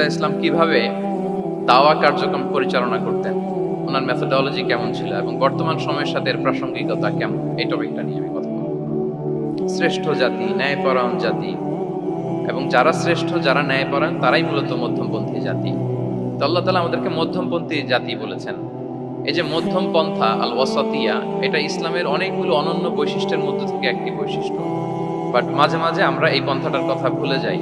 ইসলাম কীভাবে দাওয়া কার্যক্রম পরিচালনা করতেন? ওনার মেথোডলজি কেমন ছিল এবং বর্তমান সময়ের সাথে এর প্রাসঙ্গিকতা কেমন? এই টপিকটা নিয়ে আমি কথা বলব। শ্রেষ্ঠ জাতি, ন্যায়পরায়ণ জাতি এবং যারা শ্রেষ্ঠ, যারা ন্যায়পরায়ণ, তারাই মূলত মধ্যমপন্থী জাতি। তো আল্লাহ তালা আমাদেরকে মধ্যমপন্থী জাতি বলেছেন। এই যে মধ্যম পন্থা আল ওয়াসাতিয়া এটা ইসলামের অনেকগুলো অনন্য বৈশিষ্ট্যের মধ্যে থেকে একটি বৈশিষ্ট্য। বাট মাঝে মাঝে আমরা এই পন্থাটার কথা ভুলে যাই।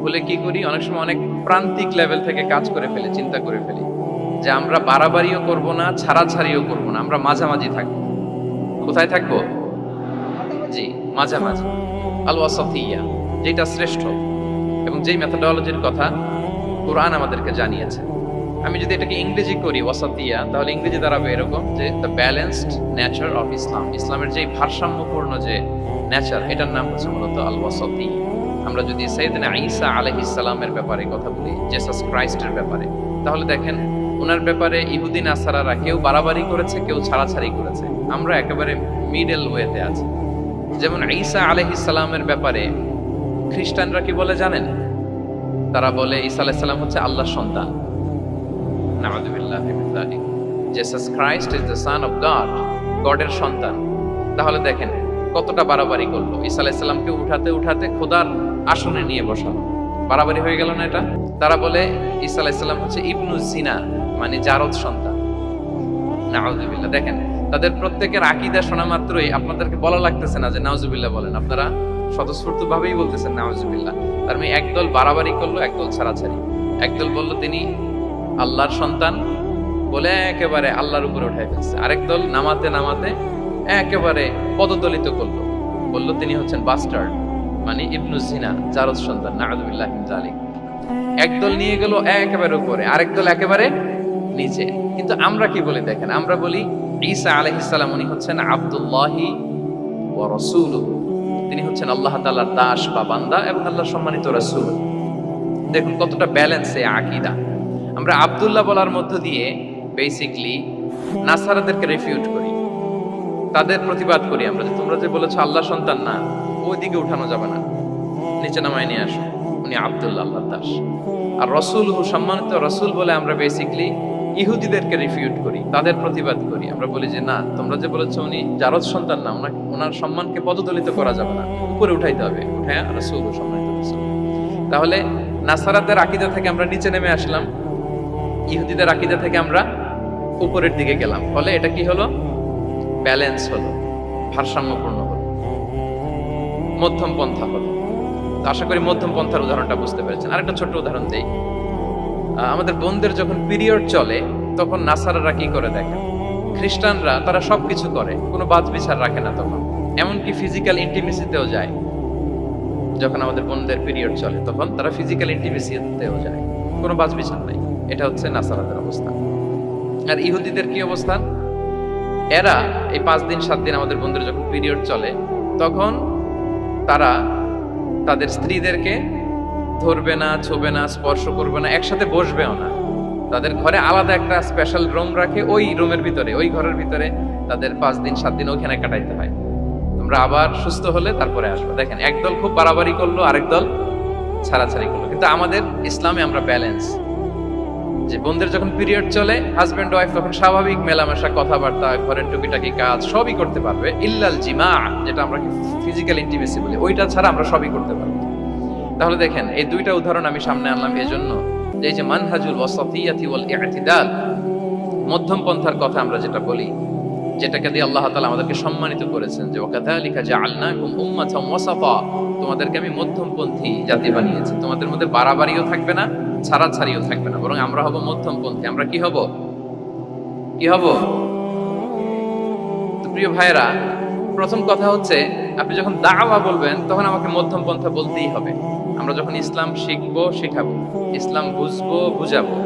ভুলে কি করি? অনেক সময় অনেক প্রান্তিক লেভেল থেকে কাজ করে ফেলি, চিন্তা করে ফেলি। যে আমরা বাড়াবাড়িও করব না, ছাড়াছাড়িও করব না, আমরা মাঝামাঝি থাকব। কোথায় থাকব? জি, মাঝামাঝি। আল ওয়াসাতিয়া যেটা শ্রেষ্ঠ এবং যেই মেথোডলজির কথা কোরআন আমাদেরকে জানিয়েছে। আমি যদি এটাকে ইংরেজি করি ওয়াসাতিয়া তাহলে ইংরেজি দাঁড়াবে এরকম যে the balanced nature of Islam ইসলামের যে ভারসাম্যপূর্ণ যে নেচার এটার নাম হচ্ছে মূলত আল ওয়াসাতি আমরা যদি সাইদিনা ঈসা আলাইহিস সালামের ব্যাপারে কথা বলি জেসাস ক্রাইস্টের ব্যাপারে, তাহলে দেখেন ওনার ব্যাপারে ইহুদিন আসারারা কেউ বাড়াবাড়ি করেছে, কেউ ছাড়াছাড়ি করেছে। আমরা একেবারে মিডল ওয়েতে আছি। যেমন ঈসা আলাইহিস সালামের ব্যাপারে খ্রিস্টানরা কি বলে জানেন? তারা বলে ঈসা আলাইহিস সালাম হচ্ছে আল্লাহর সন্তান। Jesus Christ is the son of God গডের সন্তান। তাহলে দেখেন কতটা বাড়াবাড়ি করল। ঈসা আলাইহিস সালামকে উঠাতে উঠাতে খোদার আসনে নিয়ে বসালো বাড়াবাড়ি হয়ে গেল না এটা? তারা বলে, ঈসা আলাইহিস হচ্ছে ইবনু জিনা মানে জারদ সন্তান। দেখেন, তাদের প্রত্যেকের আকীদা শোনা মাত্রই আপনাদেরকে বলা লাগতেছে না যে নাউযুবিল্লাহ বলেন। আপনারা স্বতঃস্ফূর্ত ভাবেই বলতেছেন নাউযুবিল্লাহ তার মানে একদল বাড়াবাড়ি করল, একদল ছাড়াছাড়ি। একদল বলল, তিনি আল্লাহর সন্তান। বলে একেবারে আল্লাহর উপরে উঠাই ফেলছে। আরেক দল নামাতে নামাতে একেবারে পদদলিত করল। বলল, তিনি হচ্ছেন বাস্টার্ড মানে ইবনু জিনা জারদ সন্তান নাউযুবিল্লাহ মিন জালিক একদল নিয়ে গেল একেবারে উপরে, আরেক দল একেবারে নিচে। কিন্তু আমরা কি বলি দেখেন? আমরা বলি ঈসা আলাইহিস সালাম, উনি হচ্ছেন আব্দুল্লাহি ওয়া রাসূলুহু। তিনি হচ্ছেন আল্লাহ তাআলার দাস বা বান্দা এবং আল্লাহর সম্মানিত রাসূল। দেখুন কতটা ব্যালেন্স এই আকীদা। আমরা আব্দুল্লাহ বলার মধ্য দিয়ে বেসিকলি নাসারাদেরকে রিফিউট করি। তাদের প্রতিবাদ করি আমরা যে তোমরা যে বলেছ আল্লাহ সন্তান না ওইদিকে উঠানো যাবে না। নিচে নামায় নিয়ে আসো। উনি আব্দুল্লাহ আল্লাহ দাস। আর রসুল সম্মানিত রসুল বলে আমরা বেসিকলি ইহুদিদেরকে রিফিউট করি, তাদের প্রতিবাদ করি। আমরা বলি যে, না, তোমরা যে বলেছ উনি জারদ সন্তান না ওনাকে ওনার সম্মানকে পদদলিত করা যাবে না। উপরে উঠাইতে হবে। উঠায় রসুল সম্মানিত রসুল। তাহলে নাসারাদের আকিদা থেকে আমরা নিচে নেমে আসলাম। ইহুদিদের আকিদা থেকে আমরা উপরের দিকে গেলাম। ফলে এটা কি হলো? ব্যালেন্স হলো। ভারসাম্যপূর্ণ মধ্যম পন্থা হলো আশা করি মধ্যম পন্থার উদাহরণটা বুঝতে পেরেছেন। আরেকটা ছোট্ট উদাহরণ দেই। আমাদের বোনদের যখন পিরিয়ড চলে, তখন নাসারারা কি করে দেখেন? খ্রিস্টানরা তারা সবকিছু করে, কোনো বাদ বিচার রাখে না তখন। এমনকি ফিজিক্যাল ইন্টিমেসিতেও যায়। যখন আমাদের বোনদের পিরিয়ড চলে, তখন তারা ফিজিক্যাল ইন্টিমেসিতেও যায়। কোনো বাজ বিচার নাই। এটা হচ্ছে নাসারাদের অবস্থা। আর ইহুদিদের কি অবস্থান এরা এই পাঁচ দিন, সাত দিন আমাদের বন্ধুদের যখন পিরিয়ড চলে, তখন তারা তাদের স্ত্রীদেরকে ধরবে না, ছোবে না, স্পর্শ করবে না, একসাথে বসবেও না। তাদের ঘরে আলাদা একটা স্পেশাল রুম রাখে, ওই রুমের ভিতরে, ওই ঘরের ভিতরে তাদের পাঁচ দিন, সাত দিন ওখানে কাটাইতে হয়। তোমরা আবার সুস্থ হলে তারপরে আসবে। দেখেন, একদল খুব বাড়াবাড়ি করল, আরেক দল ছাড়াছাড়ি করল। কিন্তু আমাদের ইসলামে আমরা ব্যালেন্স যে বোনদের যখন পিরিয়ড চলে হাজব্যান্ড ওয়াইফ তখন স্বাভাবিক মেলামেশা, কথাবার্তা, ঘরের টুকিটাকি কাজ সবই করতে পারবে। ইল্লাল জিমা, যেটা আমরা ফিজিক্যাল ইন্টিমেসি বলি, ওইটা ছাড়া আমরা সবই করতে পারব। তাহলে দেখেন, এই দুইটা উদাহরণ আমি সামনে আনলাম এই জন্য যে এই যে মানহাজুল ওয়াসাতিয়াতি ওয়াল ইতিদাল মধ্যম পন্থার কথা আমরা যেটা বলি, যেটাকে দিয়ে আল্লাহ তালা আমাদেরকে সম্মানিত করেছেন যে, ওয়াকাযালিকা জাআলনাকুম উম্মাতাম ওয়াসাতা তোমাদেরকে আমি মধ্যমপন্থী জাতি বানিয়েছি। তোমাদের মধ্যে বাড়াবাড়িও থাকবে না ছাড়াছাড়িও থাকবে না, বরং আমরা হব মধ্যমপন্থী। আমরা কি হব? কি হব? প্রিয় ভাইরা প্রথম কথা হচ্ছে, আপনি যখন দাওয়া বলবেন, তখন আমাকে মধ্যম পন্থা বলতেই হবে। আমরা যখন ইসলাম শিখব, শেখাবো, ইসলাম বুঝব, বুঝাবো,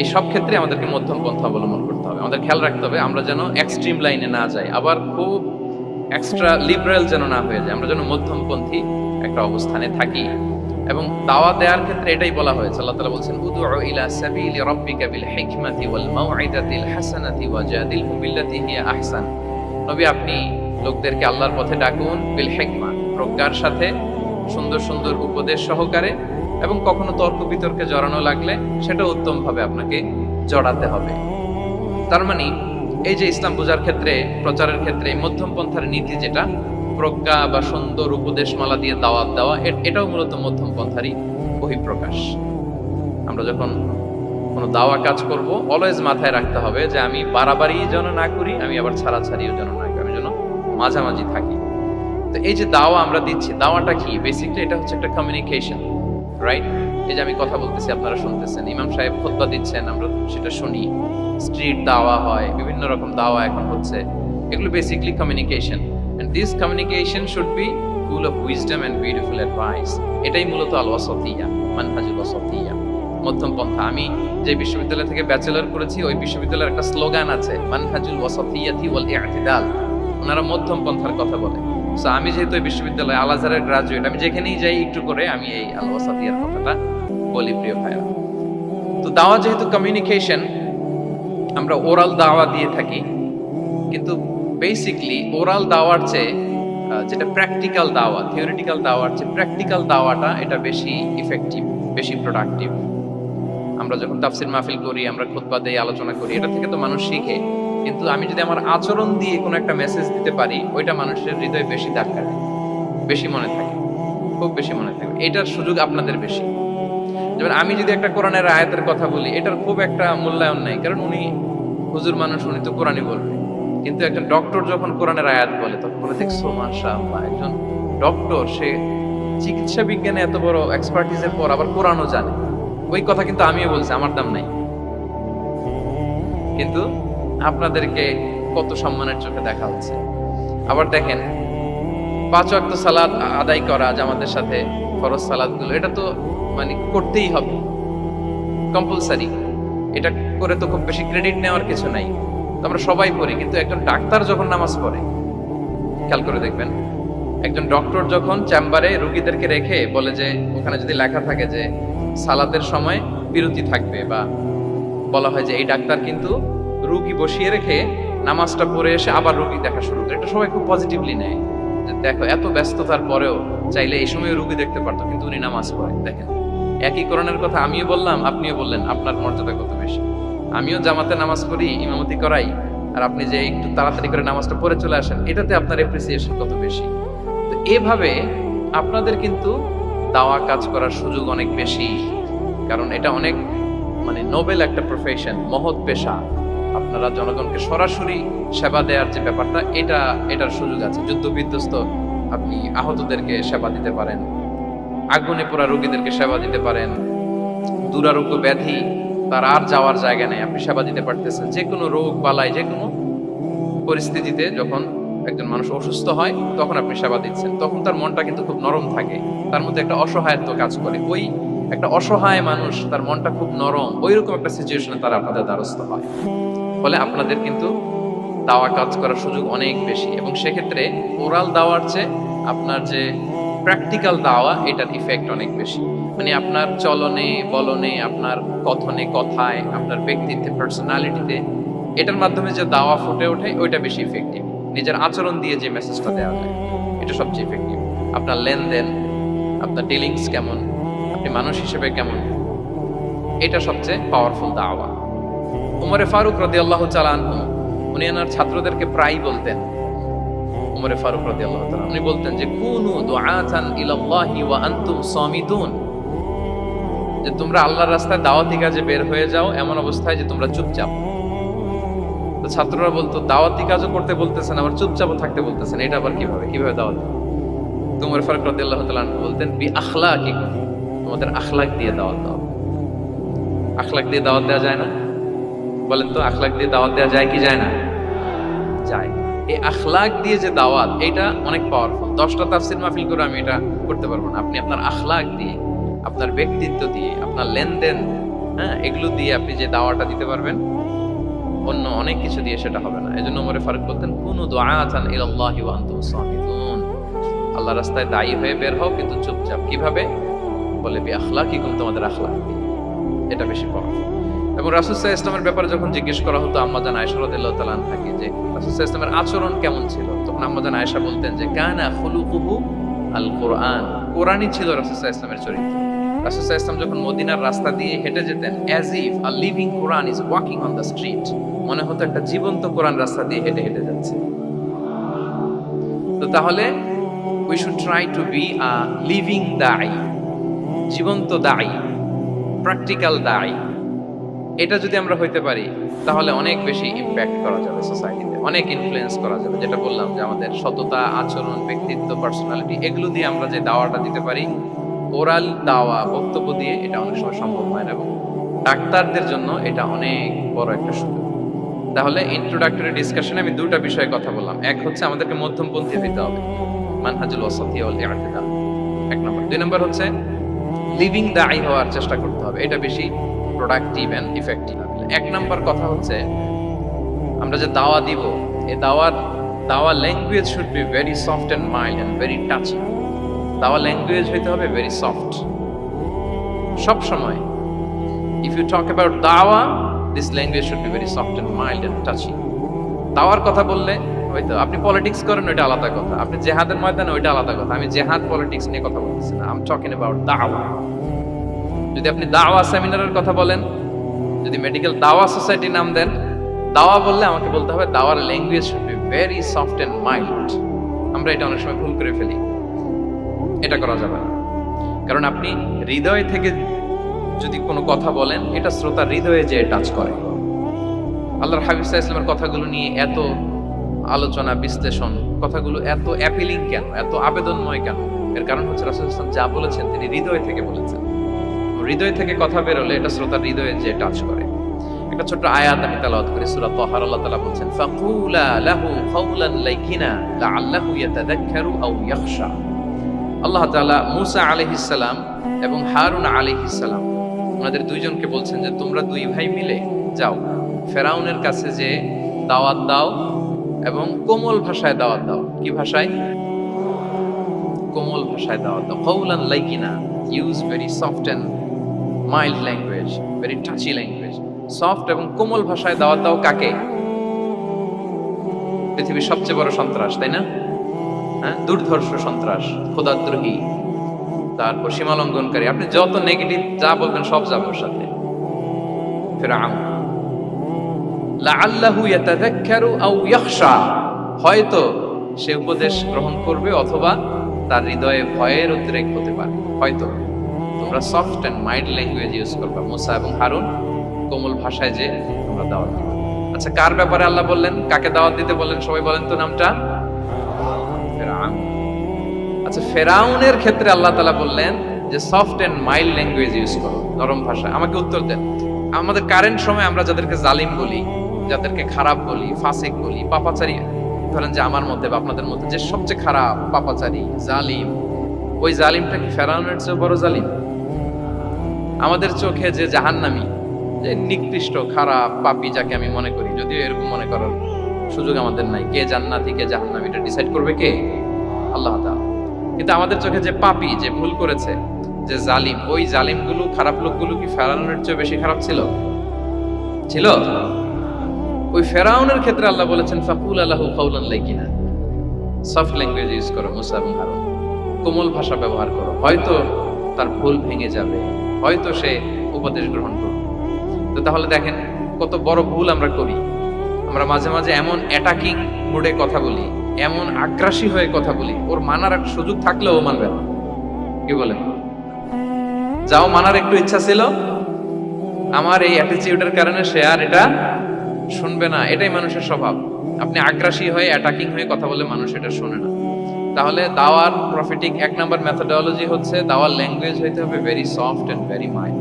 এই সব ক্ষেত্রে আমাদেরকে মধ্যম পন্থা অবলম্বন করতে হবে। আমাদের খেয়াল রাখতে হবে, আমরা যেন এক্সট্রিম লাইনে না যাই, আবার খুব এক্সট্রা লিবারেল যেন না হয়ে যায় আমরা যেন মধ্যমপন্থী একটা অবস্থানে থাকি। এবং দাওয়া দেওয়ার ক্ষেত্রে এটাই বলা হয়েছে। আল্লাহ তাআলা বলছেন, উদউ ইলা সাবিলি রাব্বিকা বিল হিকমাতি ওয়াল মাউইদাতিল হাসানাতি ওয়াজাদিলহুম বিল্লাতি হিয়া আহসান। নবী, আপনি লোকদেরকে আল্লাহর পথে ডাকুন বিল হিকমা, প্রজ্ঞার সাথে, সুন্দর সুন্দর উপদেশ সহকারে এবং কখনো তর্ক বিতর্কে জড়ানো লাগলে সেটা উত্তমভাবে আপনাকে জড়াতে হবে। তার মানে এই যে ইসলাম বোঝার ক্ষেত্রে, প্রচারের ক্ষেত্রে, এই মধ্যম পন্থার নীতি যেটা, প্রজ্ঞা বা সুন্দর উপদেশমালা দিয়ে দাওয়াত দেওয়া এটাও মূলত মধ্যম পন্থারই বহিঃপ্রকাশ। আমরা যখন কোনো দাওয়া কাজ করব অলওয়েজ মাথায় রাখতে হবে যে আমি বাড়াবাড়ি যেন না করি, আমি আবার ছাড়া ছাড়াছাড়িও যেন না করি, আমি যেন মাঝামাঝি থাকি। তো এই যে দাওয়া আমরা দিচ্ছি, দাওয়াটা কি? বেসিকলি এটা হচ্ছে একটা কমিউনিকেশন রাইট এই যে আমি কথা বলতেছি, আপনারা শুনতেছেন। ইমাম সাহেব খোদবা দিচ্ছেন, আমরা সেটা শুনি। স্ট্রিট দাওয়া হয়, বিভিন্ন রকম দাওয়া এখন হচ্ছে। এগুলো basically communication and this communication should be full of wisdom and beautiful advice এটাই মূলত আল ওয়াসাতিয়া মানহাজুল ওয়াসাতিয়া মধ্যম পন্থা। আমি যে বিশ্ববিদ্যালয় থেকে ব্যাচেলর করেছি, ওই বিশ্ববিদ্যালয়ের একটা স্লোগান আছে, মানহাজুল ওয়াসাতিয়াতি ওয়াল ইআতিদাল ওনারা মধ্যম পন্থার কথা বলে। সো আমি যেহেতু এই বিশ্ববিদ্যালয়ে আল আজহারের গ্রাজুয়েট আমি যেখানেই যাই একটু করে আমি এই আল ওয়াসাতিয়ার কথাটা বলি, প্রিয় ভাইরা তো দাওয়া যেহেতু কমিউনিকেশন আমরা ওরাল দাওয়া দিয়ে থাকি, কিন্তু বেসিকলি ওরাল দাওয়ার চেয়ে যেটা প্র্যাকটিক্যাল দাওয়া থিওরিটিক্যাল দাওয়ার চেয়ে প্র্যাকটিক্যাল দাওয়াটা এটা বেশি ইফেক্টিভ বেশি প্রোডাক্টিভ আমরা যখন তাফসির মাহফিল করি, আমরা খুতবা দেই, আলোচনা করি, এটা থেকে তো মানুষ শিখে। কিন্তু আমি যদি আমার আচরণ দিয়ে কোনো একটা মেসেজ দিতে পারি, ওইটা মানুষের হৃদয়ে বেশি দাগ কাটে বেশি মনে থাকে। খুব বেশি মনে থাকে। এটার সুযোগ আপনাদের বেশি। যেমন আমি যদি একটা কোরআনের আয়াতের কথা বলি, এটার খুব একটা মূল্যায়ন নাই। কারণ উনি হুজুর মানুষ, উনি তো কোরআনই বলবে। কিন্তু একজন ডক্টর যখন কোরআনের আয়াত বলে, তখন বলে দেখছ মাশাআল্লাহ, একজন ডক্টর সে চিকিৎসা বিজ্ঞানে এত বড় এক্সপার্টিসের পর আবার কোরআনও জানে। ওই কথা কিন্তু আমিও বলছি, আমার দাম নাই। কিন্তু আপনাদেরকে কত সম্মানের চোখে দেখা হচ্ছে। আবার দেখেন, পাঁচ ওয়াক্ত সালাদ আদায় করা জামাতের সাথে ফরজ সালাদগুলো এটা তো মানে করতেই হবে। কম্পালসারি এটা করে তো খুব বেশি ক্রেডিট নেওয়ার কিছু নাই। আমরা সবাই পড়ি, কিন্তু একজন ডাক্তার যখন নামাজ পড়ে, খেয়াল করে দেখবেন, একজন ডক্টর যখন চেম্বারে রুগীদেরকে রেখে বলে যে, ওখানে যদি লেখা থাকে যে সালাদের সময় বিরতি থাকবে বা বলা হয় যে, এই ডাক্তার কিন্তু রুগী বসিয়ে রেখে নামাজটা পড়ে এসে আবার রুগী দেখা শুরু করে। এটা সবাই খুব পজিটিভলি নেয়। দেখো, এত ব্যস্ততার পরেও চাইলে এই সময় রুগী দেখতে পারতো, কিন্তু উনি নামাজ পড়েন দেখেন, একই করণের কথা আমিও বললাম, আপনিও বললেন, আপনার মর্যাদা কত বেশি? আমিও জামাতে নামাজ পড়ি, ইমামতি করাই, আর আপনি যে একটু তাড়াতাড়ি করে নামাজটা পড়ে চলে আসেন, এটাতে আপনার এপ্রিসিয়েশন কত বেশি? তো এভাবে আপনাদের কিন্তু দাওয়া কাজ করার সুযোগ অনেক বেশি। কারণ এটা অনেক মানে নোবেল একটা প্রফেশন মহৎ পেশা। আপনারা জনগণকে সরাসরি সেবা দেওয়ার যে ব্যাপারটা, এটা, এটার সুযোগ আছে। যুদ্ধ বিধ্বস্ত আপনি আহতদেরকে সেবা দিতে পারেন। আগুনে পোড়া রোগীদেরকে সেবা দিতে পারেন। দুরারোগ্য ব্যাধি, তার আর যাওয়ার জায়গা নেই। আপনি সেবা দিতে পারতেছেন। যে কোনো রোগ, বালাই যে কোনো পরিস্থিতিতে যখন একজন মানুষ অসুস্থ হয়, তখন আপনি সেবা দিচ্ছেন। তখন তার মনটা কিন্তু খুব নরম থাকে। তার মধ্যে একটা অসহায়ত্ব কাজ করে। ওই একটা অসহায় মানুষ, তার মনটা খুব নরম। ওই রকম একটা সিচুয়েশনে তারা আপনাদের দ্বারস্থ হয়। ফলে আপনাদের কিন্তু দাওয়া কাজ করার সুযোগ অনেক বেশি। এবং সেক্ষেত্রে ওরাল দাওয়ার চেয়ে আপনার যে প্র্যাকটিক্যাল দাওয়া, এটার ইফেক্ট অনেক বেশি। মানে আপনার চলনে, বলনে, আপনার কথনে, কথায়, আপনার ব্যক্তিত্বে পার্সোনালিটিতে এটার মাধ্যমে যে দাওয়া ফুটে ওঠে, ওইটা বেশি ইফেক্টিভ নিজের আচরণ দিয়ে যে মেসেজটা দেওয়া যায়, এটা সবচেয়ে ইফেক্টিভ আপনার লেনদেন, আপনার ডিলিংস কেমন, আপনি মানুষ হিসেবে কেমন, এটা সবচেয়ে পাওয়ারফুল দাওয়া। উমরে ফারুক রদি আল্লাহ চালান উনি এনার ছাত্রদেরকে প্রায় বলতেন। উমরে ফারুক রদি আল্লাহ উনি বলতেন যে, কুনু দুআতান ইলাল্লাহি ওয়া আনতুম সামিতুন যে, তোমরা আল্লাহর রাস্তায় দাওয়াতি কাজে বের হয়ে যাও, এমন অবস্থায় যে, তোমরা চুপচাপ। তো ছাত্ররা বলতো, দাওয়াতি কাজও করতে বলতেছেন, আবার চুপচাপও থাকতে বলতেছেন, এটা আবার কীভাবে? কীভাবে দাওয়াত? তোমার ফারুক রদি আল্লাহ বলতেন, বি আখলা কি তোমাদের আখলাক দিয়ে দাওয়াত দাও। আখলাক দিয়ে দাওয়াত দেওয়া যায় না? বলেন তো, আখলাক দিয়ে দাওয়াত দেওয়া যায় কি যায় না? যায়। এই আখলাক দিয়ে যে দাওয়াত এটা অনেক পাওয়ারফুল দশটা তাফসির মাহফিল করে আমি এটা করতে পারব না। আপনি আপনার আখলাক দিয়ে, আপনার ব্যক্তিত্ব দিয়ে, আপনার লেনদেন হ্যাঁ এগুলো দিয়ে আপনি যে দাওয়াটা দিতে পারবেন, অন্য অনেক কিছু দিয়ে সেটা হবে না। এই জন্য ওমরে ফারুক বলতেন, কুনু দুআতান ইলাল্লাহি ওয়া আল্লাহ রাস্তায় দায়ী হয়ে বের হও, কিন্তু চুপচাপ। কীভাবে? বলে, বি আখলা আখলাকিকুম তোমাদের আখলাক এটা বেশি পাওয়ারফুল এবং রাসুসাহ ইসলামের ব্যাপারে যখন জিজ্ঞেস করা হতো আম্মাজান আয়সা রাদিয়াল্লাহু তাআলা থাকে যে রাসুসাহ ইসলামের আচরণ কেমন ছিল? তখন আম্মাজান আয়েশা বলতেন যে, কানা খুলুকুহু আল কোরআন কোরআনই ছিল রাসুসাহ ইসলামের চরিত্র। রাসূল ইসলাম যখন মদিনার রাস্তা দিয়ে হেঁটে যেতেন as if a living Quran is walking on the street মনে হতো একটা জীবন্ত কোরআন রাস্তা দিয়ে হেঁটে হেঁটে যাচ্ছে। তো তাহলে we should try to be a living দাই জীবন্ত দাই প্র্যাকটিক্যাল দাই এটা যদি আমরা হইতে পারি, তাহলে অনেক বেশি ইম্প্যাক্ট করা যাবে সোসাইটিতে অনেক ইনফ্লুয়েন্স করা যাবে। যেটা বললাম যে আমাদের সততা, আচরণ, ব্যক্তিত্ব পার্সোনালিটি এগুলো দিয়ে আমরা যে দাওয়াটা দিতে পারি, ওরাল দাওয়া, বক্তব্য দিয়ে এটা অনেক সময় সম্ভব হয় না এবং ডাক্তারদের জন্য এটা অনেক বড় একটা সুযোগ। তাহলে ইন্ট্রোডাক্টরি ডিসকাশনে আমি দুটো বিষয়ে কথা বললাম। এক হচ্ছে আমাদেরকে মধ্যমপন্থী হইতে হবে। মানহাজুল ওয়াসাতি ওয়াল এক নম্বর। দুই নম্বর হচ্ছে লিভিং দাই হওয়ার চেষ্টা করতে হবে। এটা বেশি প্রোডাক্টিভ এন্ড ইফেক্টিভ এক নম্বর কথা হচ্ছে, আমরা যে দাওয়া দিব এই দাওয়ার দাওয়া language should be very soft and mild and very touching দাওয়া ল্যাঙ্গুয়েজ হইতে হবে ভেরি সফট সব সময় ইফ ইউ টক অ্যাবাউট দাওয়া this language should be very soft and mild and touching দাওয়ার কথা বললে, হয়তো আপনি পলিটিক্স করেন, ওইটা আলাদা কথা। আপনি জেহাদের ময়দানে, ওইটা আলাদা কথা। আমি জেহাদ পলিটিক্স নিয়ে কথা বলতেছি না। আম টকিং অ্যাবাউট দাওয়া। যদি আপনি দাওয়া সেমিনারের কথা বলেন, যদি মেডিকেল দাওয়া সোসাইটি নাম দেন, দাওয়া বললে আমাকে বলতে হবে দাওয়ার language should be very soft and mild আমরা এটা অনেক সময় ভুল করে ফেলি। এটা করা যাবে না। কারণ আপনি হৃদয় থেকে যদি কোনো কথা বলেন, এটা শ্রোতা হৃদয়ে যেয়ে টাচ করে। আল্লাহর হাবিব সাহা ইসলামের কথাগুলো নিয়ে এত আলোচনা, বিশ্লেষণ, কথাগুলো এত অ্যাপিলিং কেন? এত আবেদনময় কেন? এর কারণ হচ্ছে রাসুল ইসলাম যা বলেছেন, তিনি হৃদয় থেকে বলেছেন। হৃদয় থেকে কথা বেরোলে এটা শ্রোতার হৃদয়ে যে টাচ করে। একটা ছোট্ট আয়াত আমি তেলাওয়াত করি, সূরা তাহার আল্লাহ তাআলা বলছেন, ফাকুলা লাহু কাওলান লাইকিনা লাআল্লাহু ইয়াতাযাক্কারু আও ইয়াখশা। আল্লাহ তাআলা মূসা আলাইহিস সালাম এবং হারুন আলাইহিস সালাম, ওনাদের দুইজনকে বলছেন যে, তোমরা দুই ভাই মিলে যাও, ফেরাউনের কাছে যে দাওয়াত দাও এবং কোমল ভাষায় দাওয়াত দাও। কি ভাষায়? কোমল ভাষায় দাওয়াত দাও। কাওলান লাইকিনা use very soft and mild language very touchy language soft এবং কোমল ভাষায় দাওয়াত দাও কাকে? পৃথিবীর সবচেয়ে বড় সন্ত্রাস, তাই না? হ্যাঁ? দুর্ধর্ষ সন্ত্রাস খোদাদ্রোহী তারপর সীমা লঙ্ঘনকারী আপনি যত নেগেটিভ যা বলবেন সব যাবে ওর সাথে। হয়তো সে উপদেশ গ্রহণ করবে অথবা তার হৃদয়ে ভয়ের উদ্রেক হতে পারে। হয়তো। তোমরা soft and mild language use করবা। মুসা এবং হারুন কোমল ভাষায় যে তোমরা দাওয়াত দিবে। আচ্ছা কার ব্যাপারে আল্লাহ বললেন? কাকে দাওয়াত দিতে বললেন? সবাই বলেন তো নামটা। আচ্ছা ফেরাউনের ক্ষেত্রে আল্লাহ তালা বললেন যে soft and mild language use করো, নরম ভাষা আমাকে উত্তর দেন। আমাদের কারেন্ট সময় আমরা যাদেরকে জালিম বলি, যাদেরকে খারাপ বলি, ফাসিক বলি, পাপাচারী, ধরেন যে আমার মধ্যে বা আপনাদের মধ্যে যে সবচেয়ে খারাপ, পাপাচারী, জালিম, ওই জালিমটা কি ফেরাউনের চেয়ে বড় জালিম? আমাদের চোখে যে জাহান্নামী, যে নিকৃষ্ট, খারাপ পাপি যাকে আমি মনে করি, যদিও এরকম মনে করার সুযোগ আমাদের নাই। কে জান্নাতি, কে জাহান্নামী, এটা ডিসাইড করবে কে? আল্লাহ কিন্তু আমাদের চোখে যে পাপি, যে ভুল করেছে, যে জালিম, ওই জালিমগুলো, খারাপ লোকগুলো কি ফেরাউনের চেয়ে বেশি খারাপ ছিল? ছিল? ওই ফেরাউনের ক্ষেত্রে আল্লাহ বলেছেন, ফাকুল আল্লাহু কাউলান লাইকিনা। সফট ল্যাঙ্গুয়েজ ইউজ করো, মুসা কোমল ভাষা ব্যবহার করো। হয়তো তার ভুল ভেঙে যাবে। হয়তো সে উপদেশ গ্রহণ করবে। তো তাহলে দেখেন, কত বড় ভুল আমরা করি। আমরা মাঝে মাঝে এমন অ্যাটাকিং মুডে কথা বলি, এমন আগ্রাসী হয়ে কথা বলি। ওর মানার একটা সুযোগ থাকলেও মানবে না। কি বলেন? যাও, মানার একটু ইচ্ছা ছিল। আমার এই অ্যাটিটিউডের কারণে সে আর এটা শুনবে না। এটাই মানুষের স্বভাব। আপনি আগ্রাসী হয়ে অ্যাটাকিং হয়ে কথা বলে মানুষ এটা শোনে না। তাহলে দাওয়ার প্রফিটিক এক নাম্বার মেথোডোলজি হচ্ছে, দাওয়ার ল্যাঙ্গুয়েজ হইতে হবে very soft and very mild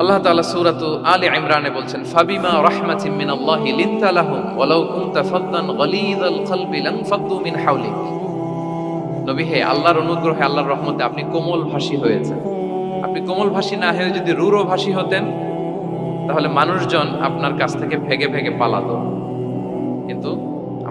Allah তাআলা সূরাতু আলে ইমরানে বলছেন, ফাবিমা মিনাল্লাহি লিনতা লাহুম ওয়ালাউ কুনতা ফাদ্দান গলিযাল কলবি লানফাদ্দু মিন হাওলিক। নবী, হে আল্লাহর অনুগ্রহে, আল্লাহর রহমতে আপনি কোমল ভাষী হয়েছেন। আপনি কোমল ভাষী না হয়ে যদি রূঢ় ভাষী হতেন, তাহলে মানুষজন আপনার কাছ থেকে ভেগে ভেগে পালাতো। কিন্তু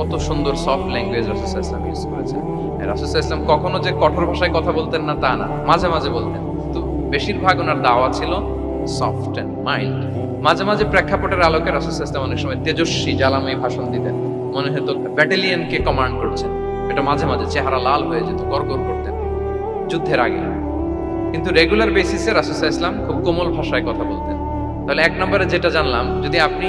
কত সুন্দর সফট ল্যাঙ্গুয়েজ রাসুল ইসলাম ইউজ করেছেন। রাসুল ইসলাম কখনো যে কঠোর ভাষায় কথা বলতেন না, তা না। মাঝে মাঝে বলতেন। তো বেশিরভাগ ওনার দাওয়া ছিল সফট অ্যান্ড মাইল্ড মাঝে মাঝে প্রেক্ষাপটের আলোকে রাসুল ইসলাম অনেক সময় তেজস্বী, জ্বালাময়ী ভাষণ দিতেন। মনে হতো ব্যাটালিয়নকে কমান্ড করছেন। এটা মাঝে মাঝে চেহারা লাল হয়ে যেত, গড়গড় করতেন যুদ্ধের আগে। কিন্তু রেগুলার বেসিসে রাসুল ইসলাম খুব কোমল ভাষায় কথা বলতেন। তাহলে এক নম্বরে যেটা জানলাম, যদি আপনি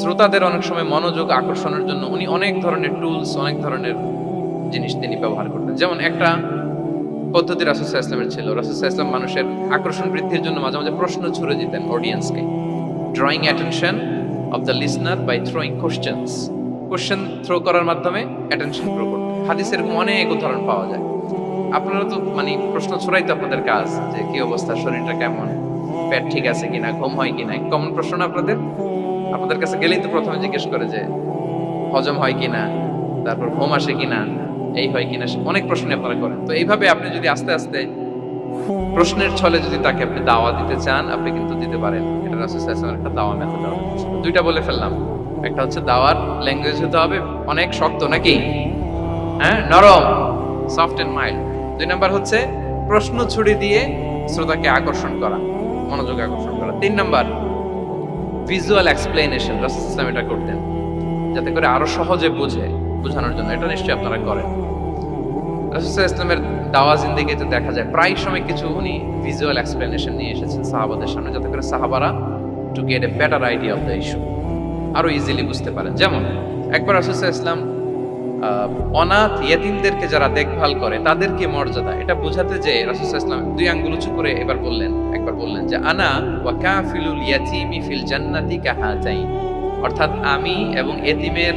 শ্রোতাদের অনেক সময় মনোযোগ আকর্ষণের জন্য উনি অনেক ধরনের টুলস অনেক ধরনের জিনিস তিনি ব্যবহার করতেন। যেমন একটা পদ্ধতি রাসুসাহ ইসলামের ছিল। রাসুসাহ ইসলাম মানুষের আকর্ষণ বৃদ্ধির জন্য মাঝে মাঝে প্রশ্ন ছুড়ে দিতেন অডিয়েন্সকে drawing attention of the listener by throwing questions question throw করার মাধ্যমে অ্যাটেনশন থ্রো করতেন হাদিসের অনেক উদাহরণ পাওয়া যায়। আপনারা তো মানে প্রশ্ন ছড়াই তো আপনাদের কাজ যে, কি অবস্থা? শরীরটা কেমন? পেট ঠিক আছে কিনা? ঘুম হয় কিনা? কমন প্রশ্ন আপনাদের। আপনাদের কাছে গেলেই তো প্রথমে জিজ্ঞেস করে যে, হজম হয় কিনা, তারপর ঘুম আসে কিনা, এই হয় কিনা অনেক প্রশ্ন আপনারা করেন। তো এইভাবে আপনি যদি আস্তে আস্তে প্রশ্নের ছলে যদি তাকে আপনি দাওয়া দিতে চান, আপনি কিন্তু দিতে পারেন। এটা রাসুলের একটা দাওয়া মেথড দুইটা বলে ফেললাম। একটা হচ্ছে দাওয়ার ল্যাঙ্গুয়েজ হতে হবে, অনেক শক্ত নাকি? হ্যাঁ নরম সফট এন্ড মাইল্ড দুই নাম্বার হচ্ছে প্রশ্ন ছুড়ে দিয়ে শ্রোতাকে আকর্ষণ করা, মনোযোগ আকর্ষণ করা। তিন নাম্বার ভিজুয়াল এক্সপ্লেনেশন রাসুল ইসলাম এটা করতেন যাতে করে আরও সহজে বুঝে, বোঝানোর জন্য। এটা নিশ্চয়ই আপনারা করেন। রাসুল ইসলামের দাওয়া জিন্দিগিতে দেখা যায়। প্রায় সময় কিছু উনি ভিজুয়াল এক্সপ্লেনেশন নিয়ে এসেছেন সাহাবাদের সামনে, যাতে করে সাহাবারা to get a better idea of the issue আরও ইজিলি বুঝতে পারেন। যেমন, একবার রাসুল ইসলাম অনাথ ইয়েতিমদেরকে যারা দেখভাল করে, তাদেরকে মর্যাদা। এটা বোঝাতে যে রাসুল ইসলাম দুই আঙ্গুল উঁচু করে এবার বললেন একবার বললেন যে, আনা ওয়া কাফিলুল ইয়াতিমি ফিল জান্নাতি কাহাতাইন। অর্থাৎ আমি এবং এতিমের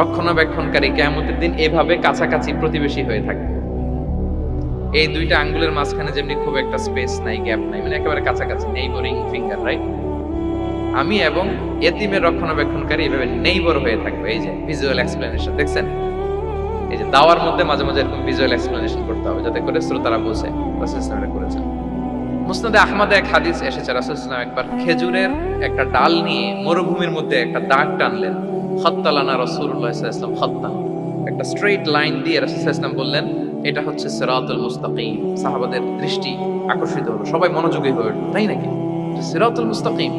রক্ষণাবেক্ষণকারী কেয়ামতের দিন এভাবে কাছাকাছি প্রতিবেশী হয়ে থাকবে। এই দুইটা আঙ্গুলের মাঝখানে যেমনি খুব একটা স্পেস নাই, গ্যাপ নাই মানে একেবারে কাছাকাছি নেইবরিং ফিঙ্গার রাইট আমি এবং এতিমের রক্ষণাবেক্ষণকারী এভাবে নেইবর হয়ে থাকবে। এই যে ভিজুয়াল এক্সপ্লেনেশন দেখছেন? এই যে দাওয়ার মধ্যে মাঝে মাঝে এরকম ভিজুয়াল এক্সপ্লেনেশন করতে হবে, যাতে করে শ্রোতারা বোঝে রাসূল ইসলাম করেছেন। মুসনাদে আহমদে এক হাদিস এসেছে, রাসূল ইসলাম একবার খেজুরের একটা ডাল নিয়ে মরুভূমির মধ্যে একটা দাগ টানলেন। খত্তালানা রাসূলুল্লাহ সাল্লাল্লাহু আলাইহি একটা স্ট্রেইট লাইন দিয়ে রাসূল বললেন, এটা হচ্ছে সিরাতুল মুস্তাকিম। সাহাবাদের দৃষ্টি আকর্ষিত হলো, সবাই মনোযোগী হয়ে উঠল, তাই নাকি? সিরাতুল মুস্তাকিম,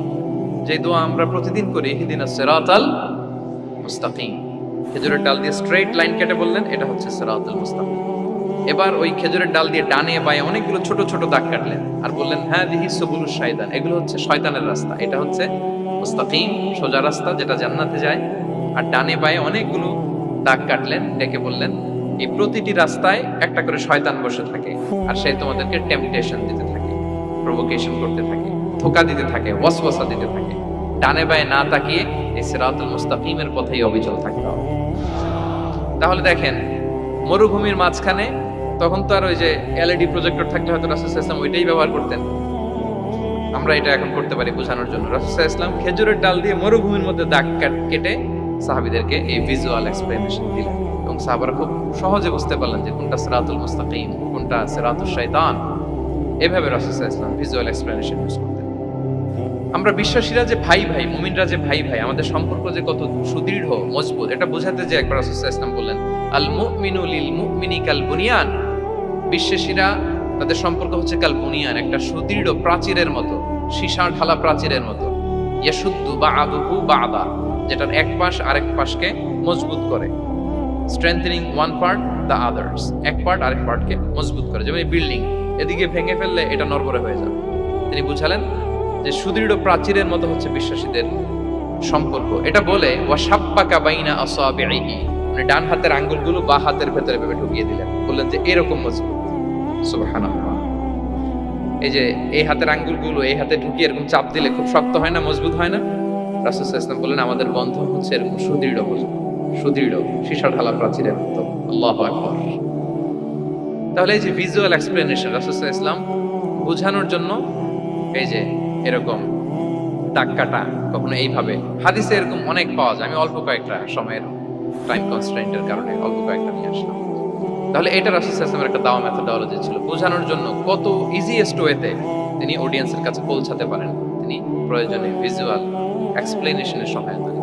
যে দোয়া আমরা প্রতিদিন করি হিদিনা সিরাতাল মুস্তাকিম। খেজুরের ডাল দিয়ে স্ট্রেইট লাইন কেটে বললেন, এটা হচ্ছে সিরাতুল মুস্তাকিম এবার ওই খেজুরের ডাল দিয়ে ডানে বায়ে অনেকগুলো ছোট ছোট দাগ কাটলেন আর বললেন হ্যাঁ দিহি সবুল শাইদান এগুলো হচ্ছে শয়তানের রাস্তা, এটা হচ্ছে মুস্তাকিম, সোজা রাস্তা যেটা জান্নাতে যায়। আর ডানে বায়ে অনেকগুলো দাগ কাটলেন, ডেকে বললেন, এই প্রতিটি রাস্তায় একটা করে শয়তান বসে থাকে আর সে তোমাদেরকে টেম্পটেশন দিতে থাকে প্রভোকেশন করতে থাকে, ধোকা দিতে থাকে, ওয়াসওয়াসা দিতে থাকে। ডানে বায়ে না তাকিয়ে এই সিরাতুল মুস্তাকিমের পথেই অবিচল থাকতে হবে। তাহলে দেখেন, মরুভূমির মাঝখানে তখন তো আর ওই যে এলইডি প্রজেক্টর থাকলে হয়তো রাসুল ইসলাম ওইটাই ব্যবহার করতেন। আমরা এটা এখন করতে পারি বোঝানোর জন্য। রাসুল ইসলাম খেজুরের ডাল দিয়ে মরুভূমির মধ্যে দাগ কেটে সাহাবিদেরকে এই ভিজুয়াল এক্সপ্লেনেশন দিলেন। এবং সাহাবারা খুব সহজে বুঝতে পারলেন যে কোনটা সিরাতুল মুস্তাকিম, কোনটা সিরাতুল শয়তান এভাবে রাসুল ইসলাম ভিজুয়াল এক্সপ্লেনেশন ইউজ আমরা বিশ্বাসীরা যে ভাই ভাই, মুমিনরা যে ভাই ভাই, আমাদের সম্পর্ক যে কত সুদৃঢ়, মজবুত, এটা বোঝাতে যে একবার ওয়াসাল্লাম বললেন আল মুমিনু মুমিনি কাল বুনিয়ান বিশ্বাসীরা তাদের সম্পর্ক হচ্ছে কাল বুনিয়ান একটা সুদৃঢ় প্রাচীরের মতো সীসা ঢালা প্রাচীরের মতো। ইয়াশুদ্দু বা বা আদা যেটার এক পাশ আরেক পাশকে মজবুত করে। Strengthening one part the others এক পার্ট আরেক পার্টকে মজবুত করে। যেমন বিল্ডিং এদিকে ভেঙে ফেললে এটা নড়বড়ে হয়ে যাবে। তিনি বুঝালেন যে সুদৃঢ় প্রাচীরের মতো হচ্ছে বিশ্বাসীদের সম্পর্ক। এটা বলে আসাবিহি মানে ডান হাতের আঙ্গুলগুলো বা হাতের ভেতরে ভেবে ঢুকিয়ে দিলেন। বললেন যে, এরকম মজবুত। সুবহানাল্লাহ। এই যে, এই হাতের আঙ্গুলগুলো, এই হাতে ঢুকিয়ে এরকম চাপ দিলে খুব শক্ত হয় না, মজবুত হয় না? ইসলাম বললেন, আমাদের বন্ধন হচ্ছে এরকম সুদৃঢ় বোঝা সুদৃঢ় সীসা ঢালা প্রাচীরের মতো। আল্লাহ তাহলে এই যে ভিজুয়াল এক্সপ্লেনেশন রাসুসাহ ইসলাম বোঝানোর জন্য এই যে এরকম দাগ কাটা কখনো এইভাবে। হাদিসে এরকম অনেক পাওয়া যায়। আমি অল্প কয়েকটা সময়ের টাইম কনস্ট্রেন্টের কারণে অল্প কয়েকটা নিয়ে আসলাম। তাহলে এটা রাসুসাহ একটা দাওয়া মেথোডোলজি ছিল। বোঝানোর জন্য কত ইজিয়েস্ট ওয়েতে তিনি অডিয়েন্সের কাছে পৌঁছাতে পারেন। তিনি প্রয়োজনে ভিজুয়াল এক্সপ্লেনেশনের সহায়তা।